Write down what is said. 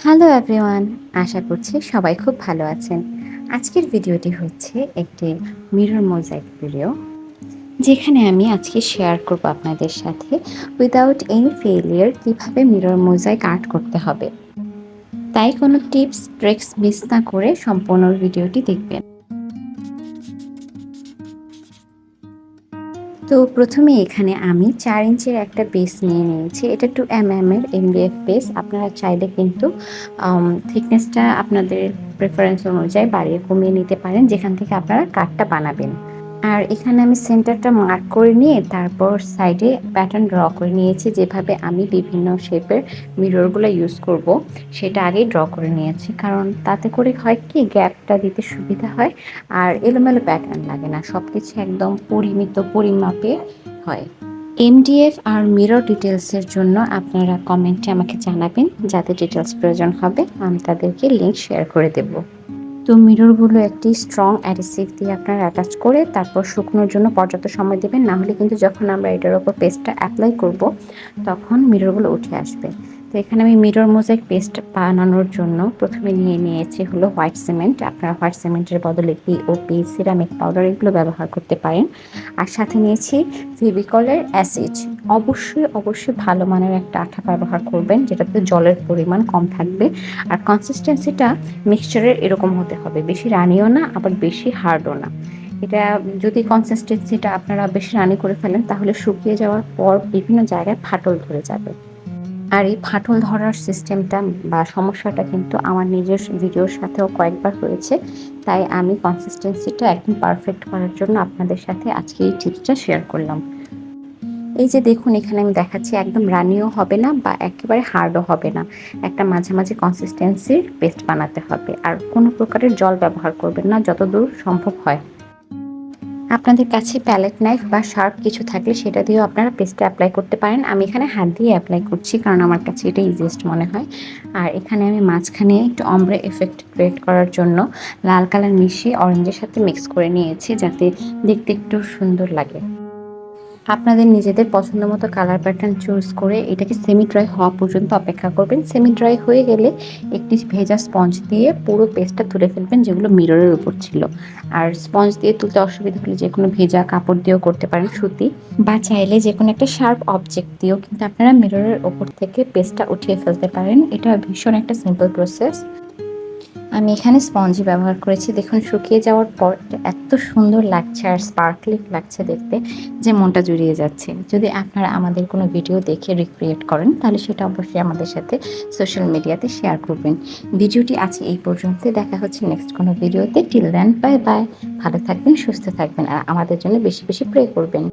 Hello everyone, আশা করছি সবাই খুব ভালো আছেন। আজকের ভিডিওটি হচ্ছে একটি মিরর মোজাইক ভিডিও, যেখানে আমি আজকে শেয়ার করব আপনাদের সাথে উইদাউট এনি ফেলিয়ার কীভাবে মিরর মোজাইক আর্ট করতে হবে। তাই কোনো টিপস, ট্রিক্স মিস না করে সম্পূর্ণ ভিডিওটি দেখবেন। তো প্রথমে এখানে আমি চার ইঞ্চের একটা বেস নিয়ে নিয়েছি। এটা টু এম এম এর এম এমডিএফ বেস আপনারা চাইলে কিন্তু থিকনেসটা আপনাদের প্রেফারেন্স অনুযায়ী বাড়িয়ে কমিয়ে নিতে পারেন। যেখান থেকে আপনারা কাঠটা বানাবেন। আর এখানে আমি সেন্টারটা মার্ক করে নিয়ে তারপর সাইডে প্যাটার্ন ড্র করে নিয়েছি, যেভাবে আমি বিভিন্ন শেপের মিররগুলো ইউজ করব, সেটা আগেই ড্র করে নিয়েছি। কারণ তাতে করে হয় কি গ্যাপটা দিতে সুবিধা হয় আর এলোমেলো প্যাটার্ন লাগে না সব কিছু একদম পরিমিত পরিমাপে হয়। এমডিএফ আর মিরর ডিটেলসের জন্য আপনারা কমেন্টে আমাকে জানাবেন, যাতে ডিটেলস প্রয়োজন হবে, আমি তাদেরকে লিঙ্ক শেয়ার করে দেবো। তো মিররগুলো একটি স্ট্রং অ্যাডেসিভ দিয়ে আপনারা অ্যাটাচ করে তারপর শুকনোর জন্য পর্যাপ্ত সময় দেবেন। না হলে কিন্তু যখন আমরা এটার ওপর পেস্টটা অ্যাপ্লাই করব, তখন মিররগুলো উঠে আসবে। তো এখানে আমি মিরর মোজাইক পেস্ট বানানোর জন্য প্রথমে নিয়ে নিয়েছি হলো হোয়াইট সিমেন্ট। আপনারা হোয়াইট সিমেন্টের বদলে পিওপি সিরামিক পাউডার এগুলো ব্যবহার করতে পারেন। আর সাথে নিয়েছি ফেভিকলের অ্যাসিড। অবশ্যই অবশ্যই ভালো মানের একটা আঠা ব্যবহার করবেন, যেটাতে জলের পরিমাণ কম থাকবে। আর কনসিস্টেন্সিটা মিক্সচারের এরকম হতে হবে। বেশি রানিও না, আবার বেশি হার্ডও না। এটা যদি কনসিস্টেন্সিটা আপনারা বেশি রানি করে ফেলেন, তাহলে শুকিয়ে যাওয়ার পর বিভিন্ন জায়গায় ফাটল ধরে যাবে। আর এই ফাটল ধরার সিস্টেমটা বা সমস্যাটা কিন্তু আমার নিজের ভিডিওর সাথেও কয়েকবার হয়েছে। তাই আমি কনসিস্টেন্সিটা একদম পারফেক্ট করার জন্য আপনাদের সাথে আজকে এই টিপসটা শেয়ার করলাম। এই যে দেখুন, এখানে আমি দেখাচ্ছি একদম রানিও হবে না বা একেবারে হার্ডও হবে না। একটা মাঝামাঝি কনসিস্টেন্সির পেস্ট বানাতে হবে। আর কোনো প্রকারের জল ব্যবহার করবেন না, যতদূর সম্ভব হয়। আপনাদের কাছে প্যালেট নাইফ বা শার্প কিছু থাকলে সেটা দিয়েও আপনারা পেস্টটা অ্যাপ্লাই করতে পারেন। আমি এখানে হাত দিয়ে অ্যাপ্লাই করছি কারণ আমার কাছে এটা ইজিয়েস্ট মনে হয়। আর এখানে আমি মাঝখানে একটু অমরে এফেক্ট ক্রিয়েট করার জন্য লাল কালার মিশিয়ে অরেঞ্জের সাথে মিক্স করে নিয়েছি যাতে দেখতে একটু সুন্দর লাগে। আপনাদের নিজেদের পছন্দ মতো কালার প্যাটার্ন চুজ করে এটাকে সেমি ড্রাই হওয়া পর্যন্ত অপেক্ষা করবেন। সেমি ড্রাই হয়ে গেলে একটি ভেজা স্পঞ্জ দিয়ে পুরো পেস্টটা তুলে ফেলবেন যেগুলো মিররের উপর ছিল। আর স্পঞ্জ দিয়ে তুলতে অসুবিধা হলে যে কোনো ভেজা কাপড় দিয়েও করতে পারেন সুতি। বা চাইলে যে কোনো একটা শার্প অবজেক্ট দিয়েও কিন্তু আপনারা মিররের ওপর থেকে পেস্টটা উঠিয়ে ফেলতে পারেন। এটা ভীষণ একটা সিম্পল প্রসেস আমি এখানে স্পঞ্জি ব্যবহার করেছি। দেখুন, শুকিয়ে যাওয়ার পর এত সুন্দর লাগছে আর স্পার্কলি লাগছে দেখতে যে মনটা জুড়িয়ে যাচ্ছে। যদি আপনারা আমাদের কোনো ভিডিও দেখে রিক্রিয়েট করেন, তাহলে সেটা অবশ্যই আমাদের সাথে সোশ্যাল মিডিয়াতে শেয়ার করবেন। ভিডিওটি আছে এই পর্যন্ত দেখা হচ্ছে নেক্সট কোনো ভিডিওতে। টিল দেন বাই বাই ভালো থাকবেন, সুস্থ থাকবেন আর আমাদের জন্য বেশি বেশি প্রে করবেন।